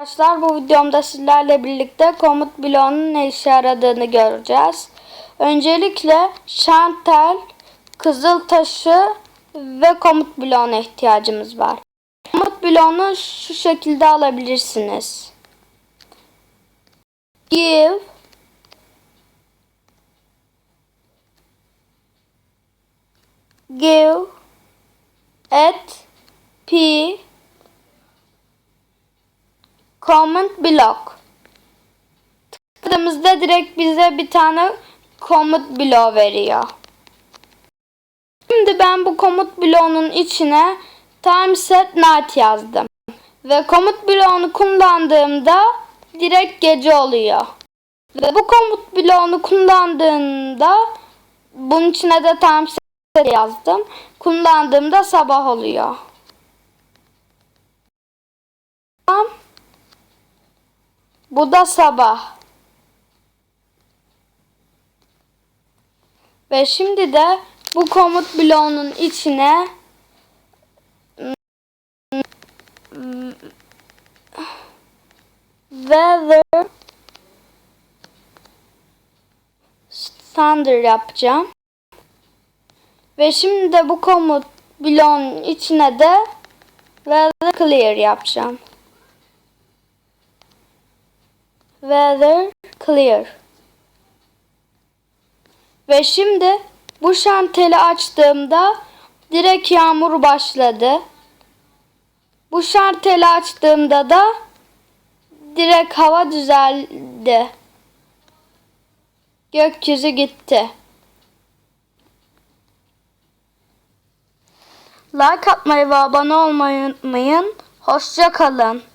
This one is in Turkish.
Arkadaşlar bu videomda sizlerle birlikte komut bloğunun ne işe yaradığını göreceğiz. Öncelikle şantel, kızıl taşı ve komut bloğuna ihtiyacımız var. Komut bloğunu şu şekilde alabilirsiniz. Give give at p comment block tıkladığımızda direkt bize bir tane komut bloğu veriyor. Şimdi ben bu komut bloğunun içine time set night yazdım. Ve komut bloğunu kullandığımda direkt gece oluyor. Ve bu komut bloğunu kullandığımda bunun içine de time set yazdım. Kullandığımda sabah oluyor. Bu da sabah. Ve şimdi de bu komut bloğunun içine weather standard yapacağım. Ve şimdi de bu komut bloğunun içine de weather clear yapacağım. Weather clear. Ve şimdi bu şanteli açtığımda direkt yağmur başladı. Bu şanteli açtığımda da direkt hava düzeldi. Gökyüzü gitti. Like atmayı ve abone olmayı unutmayın. Hoşça kalın.